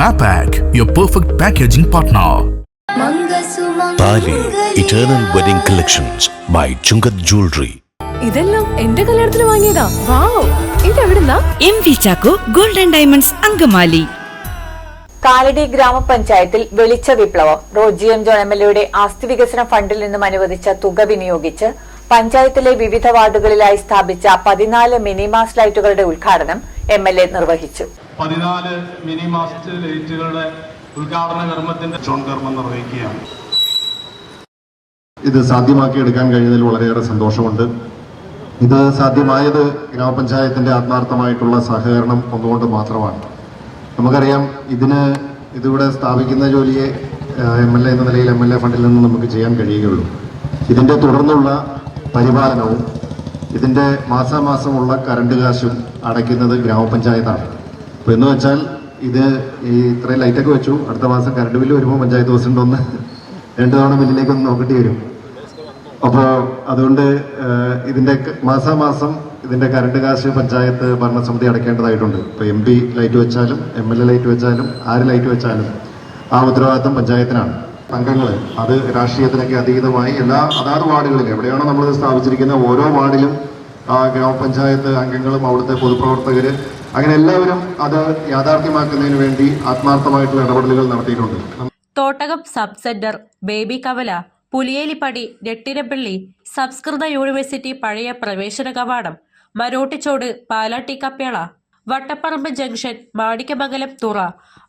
Mapac, your perfect packaging partner. Thali eternal wedding collections by Chungath jewellery ഇതെല്ലാം എന്റെ കല്യാണത്തിന് വാങ്ങിയതാ. Wow. ഇതെവിടുന്നാ? M V Chacko golden diamonds Angamaly. Kalady ഗ്രാമപഞ്ചായത്തിൽ വെളിച്ച വിപ്ലവം. Roji M John M L എയുടെ ആസ്തി വികസന ഫണ്ടിൽ നിന്നും അനുവദിച്ച തുക വിനിയോഗിച്ച് പഞ്ചായത്തിലെ വിവിധ വാർഡുകളിലായി സ്ഥാപിച്ച പതിനാല് മിനിമാസ് ലൈറ്റുകളുടെ ഉദ്ഘാടനം എം എൽ എ നിർവഹിച്ചു. പതിനാല് മിനി മാസ്റ്റ് ലൈറ്റുകളുടെ ഉദ്ഘാടന കർമ്മത്തിന്റെ ഷോൺ കർമ്മം നിർവഹിക്കുകയാണ്. ഇത് സാധ്യമാക്കിയെടുക്കാൻ കഴിഞ്ഞതിൽ വളരെയേറെ സന്തോഷമുണ്ട്. ഇത് സാധ്യമായത് ഗ്രാമപഞ്ചായത്തിന്റെ ആത്മാർത്ഥമായിട്ടുള്ള സഹകരണം ഒന്നുകൊണ്ട് മാത്രമാണ്. നമുക്കറിയാം ഇതിന് ഇതിവിടെ സ്ഥാപിക്കുന്ന ജോലിയെ എം എൽ എ എന്ന നിലയിൽ എം എൽ എ ഫണ്ടിൽ നിന്ന് നമുക്ക് ചെയ്യാൻ കഴിയുകയുള്ളൂ. ഇതിന്റെ തുടർന്നുള്ള പരിപാലനവും ഇതിന്റെ മാസാമാസമുള്ള കറണ്ട് കാശും അടയ്ക്കുന്നത് ഗ്രാമപഞ്ചായത്താണ്. അപ്പോൾ എന്ന് വെച്ചാൽ ഇത് ഈ ഇത്രയും ലൈറ്റൊക്കെ വെച്ചു. അടുത്ത മാസം കറണ്ട് ബില്ല് വരുമ്പോൾ പഞ്ചായത്ത് പ്രസിഡന്റ് ഒന്ന് രണ്ടു തവണ ബില്ലിലേക്ക് ഒന്ന് നോക്കേണ്ടി വരും. അപ്പോൾ അതുകൊണ്ട് ഇതിന്റെ മാസാമാസം ഇതിന്റെ കറണ്ട് കാശ് പഞ്ചായത്ത് ഭരണസമിതി അടയ്ക്കേണ്ടതായിട്ടുണ്ട്. ഇപ്പൊ എം പി ലൈറ്റ് വെച്ചാലും എം എൽ എ ലൈറ്റ് വെച്ചാലും ആര് ലൈറ്റ് വെച്ചാലും ആ ഉത്തരവാദിത്തം പഞ്ചായത്തിനാണ്. അംഗങ്ങൾ അത് രാഷ്ട്രീയത്തിനൊക്കെ അതീതമായി എല്ലാ അതാത് വാർഡുകളിലും എവിടെയാണോ നമ്മൾ സ്ഥാപിച്ചിരിക്കുന്ന ഓരോ വാർഡിലും ഗ്രാമപഞ്ചായത്ത് അംഗങ്ങളും അവിടുത്തെ പൊതുപ്രവർത്തകര് അങ്ങനെ എല്ലാവരും അത് യാഥാർത്ഥ്യമാക്കുന്നതിന് വേണ്ടി ആത്മാർത്ഥമായിട്ടുള്ള ഇടപെടലുകൾ നടത്തിയിട്ടുണ്ട്. തോട്ടകം സബ് സെന്റർ ബേബി കവല പുലിയേലിപ്പടി രട്ടിരപ്പള്ളി സംസ്കൃത യൂണിവേഴ്സിറ്റി പഴയ പ്രവേശന കവാടം മരോട്ടിച്ചോട് പാലാട്ടി കപ്പേള Vattaparambu junction മാണിക്കമംഗലം Thura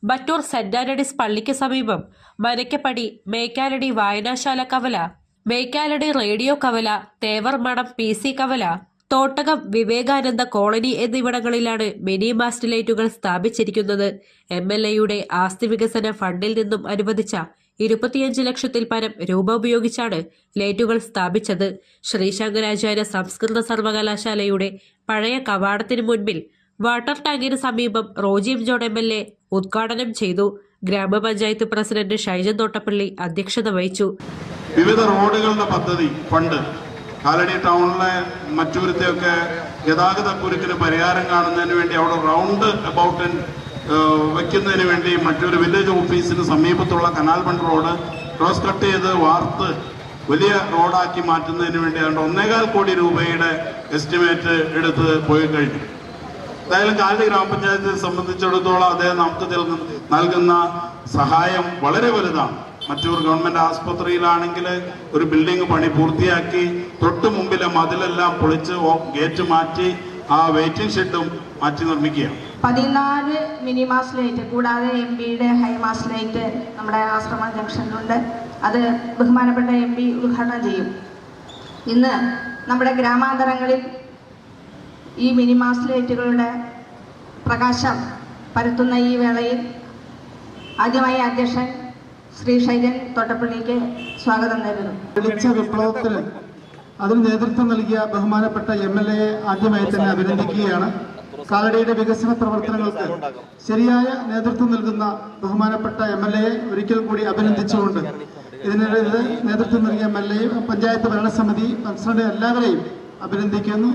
Mattoor saint Antony's പള്ളിക്ക് സമീപം മരക്കപ്പടി മേക്കാലടി വായനാശാല കവല മേക്കാലടി റേഡിയോ കവല തേവർമണം പി സി കവല തോട്ടകം വിവേകാനന്ദ കോളനി എന്നിവിടങ്ങളിലാണ് മിനി മാസ്റ്റിലൈറ്റുകൾ സ്ഥാപിച്ചിരിക്കുന്നത്. എം എൽ എയുടെ ആസ്തി വികസന ഫണ്ടിൽ നിന്നും അനുവദിച്ച ഇരുപത്തിയഞ്ച് ലക്ഷത്തിൽ പരം രൂപ ഉപയോഗിച്ചാണ് ലൈറ്റുകൾ സ്ഥാപിച്ചത്. ശ്രീശങ്കരാചാര്യ സംസ്കൃത സർവകലാശാലയുടെ പഴയ കവാടത്തിന് മുൻപിൽ വാട്ടർ ടാങ്കിന് സമീപം റോജിയം ജോൺ എം എൽ എ ഉദ്ഘാടനം ചെയ്തു. ഗ്രാമപഞ്ചായത്ത് പ്രസിഡന്റ് ഷൈജൻ തോട്ടപ്പള്ളി അധ്യക്ഷത വഹിച്ചു. വിവിധ റോഡുകളുടെ പദ്ധതി ഫണ്ട് കാലടി ടൗണിലെ മറ്റൂരത്തെയൊക്കെ ഗതാഗത കുരുക്കിന് പരിഹാരം കാണുന്നതിന് വേണ്ടി അവിടെ റൗണ്ട് അബൌട്ടൻ വയ്ക്കുന്നതിന് വേണ്ടി മറ്റൊരു വില്ലേജ് ഓഫീസിന് സമീപത്തുള്ള canal bund road cross cut ചെയ്ത് വാർത്ത് വലിയ റോഡാക്കി മാറ്റുന്നതിന് വേണ്ടി അതുകൊണ്ട് ഒന്നേകാൽ കോടി രൂപയുടെ എസ്റ്റിമേറ്റ് എടുത്ത് പോയി കഴിഞ്ഞു. എന്തായാലും കാലടി ഗ്രാമപഞ്ചായത്തെ സംബന്ധിച്ചിടത്തോളം അദ്ദേഹം നമുക്ക് നൽകുന്ന സഹായം വളരെ വലുതാണ്. മറ്റൊരു ഗവൺമെന്റ് ആസ്പത്രിയിലാണെങ്കിൽ ഒരു ബിൽഡിംഗ് പണി പൂർത്തിയാക്കി തൊട്ട് മുമ്പിലെ മതിലെല്ലാം പൊളിച്ച് ഗേറ്റ് മാറ്റി ആ വെയിറ്റിംഗ് ഷെഡും മാറ്റി നിർമ്മിക്കുകയാണ്. പതിനാല് മിനി മാസ് ലൈറ്റ് കൂടാതെ എം പിയുടെ ഹൈ മാസ് ലൈറ്റ് നമ്മുടെ ആശ്രമ ജംഗ്ഷനിലുണ്ട്. അത് ബഹുമാനപ്പെട്ട എം പി ഉദ്ഘാടനം ചെയ്യും. ഇന്ന് നമ്മുടെ ഗ്രാമാന്തരങ്ങളിൽ ഈ മിനി മാസ് ലൈറ്റുകളുടെ പ്രകാശം പരത്തുന്ന ഈ വേളയിൽ ആദ്യമായി അധ്യക്ഷൻ ശ്രീ ശൈലൻ തോട്ടപ്പള്ളിക്ക് സ്വാഗതം നേരുന്നു. മികച്ച വിപ്ലവത്തിന് അതിന് നേതൃത്വം നൽകിയ ബഹുമാനപ്പെട്ട എം എൽ എയെ ആദ്യമായി തന്നെ അഭിനന്ദിക്കുകയാണ്. കാലടിയുടെ വികസന പ്രവർത്തനങ്ങൾക്ക് ശരിയായ നേതൃത്വം നൽകുന്ന ബഹുമാനപ്പെട്ട എം എൽ എയെ ഒരിക്കൽ കൂടി അഭിനന്ദിച്ചുകൊണ്ട് ഇതിനിടയിൽ നേതൃത്വം നൽകിയ എം എൽ എ പഞ്ചായത്ത് ഭരണസമിതി പ്രസിഡന്റ് എല്ലാവരെയും അഭിനന്ദിക്കുന്നു.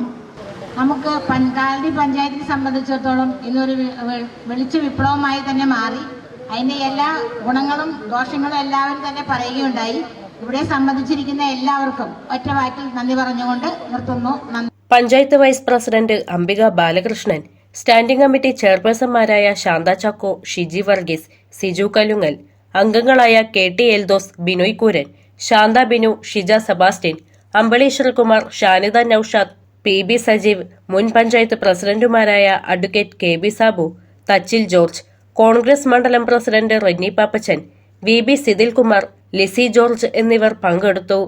നമുക്ക് കാലടി പഞ്ചായത്തിനെ സംബന്ധിച്ചിടത്തോളം ഇന്നൊരു വെളിച്ച വിപ്ലവമായി തന്നെ മാറി. അതിന്റെ എല്ലാ ഗുണങ്ങളും ദോഷങ്ങളും എല്ലാവരും തന്നെ പറയുകയുണ്ടായി. ഇവിടെ സംബന്ധിച്ചിരിക്കുന്ന എല്ലാവർക്കും ഒറ്റ വാക്കിൽ നന്ദി പറഞ്ഞുകൊണ്ട് നിർത്തുന്നു. Panchayat vice president Ambika Balakrishnan standing committee ചെയർപേഴ്സൺമാരായ Shantha Chacko Shiji Varghese Siju Kalungal അംഗങ്ങളായ K T Eldhose Binoy Kooran Shantha Binu Shija Sebastian Ambaleeswar Kumar Shanida Noushad P B Sajeev മുൻ പഞ്ചായത്ത് പ്രസിഡന്റുമാരായ advocate K B Sabu Thachil George Congress മണ്ഡലം president Renny Pappachan V. B. Sithil Kumar Lissy George എന്നിവർ പങ്കെടുത്തു.